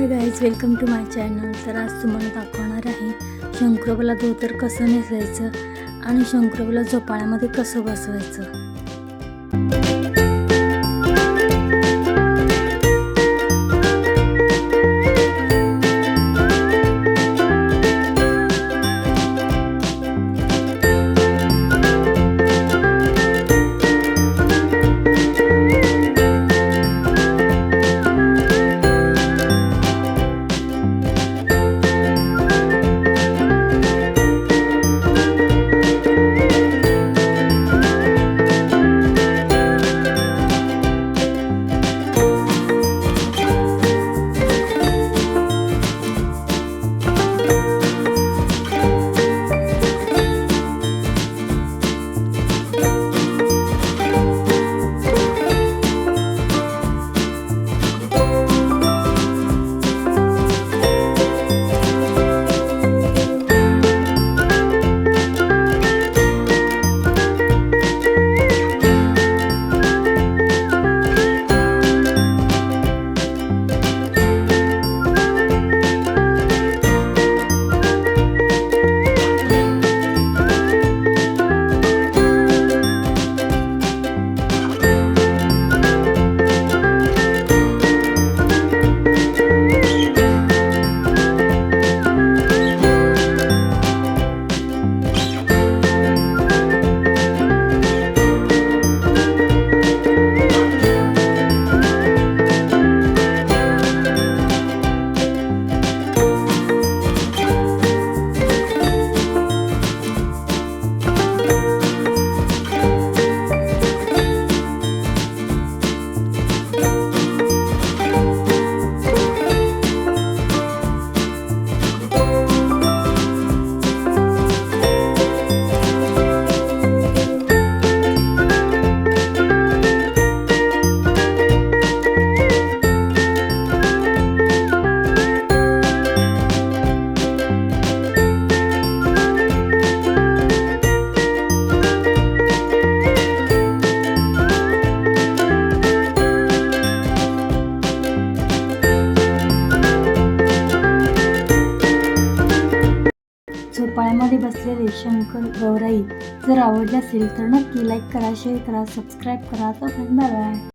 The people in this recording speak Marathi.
Hi guys welcome to my channel तर आज तुम्हाला दाखवणार आहे शंकरोबाला धोतर कसं नेसायचं आणि शंकरोबाला झोपाळ्यामध्ये कसं बसवायचं. झोपाळ्यामध्ये बसलेले शंकर गौराई. जर आवडले असेल तर नक्की लाईक करा शेअर करा सबस्क्राईब करा. तर धन्यवाद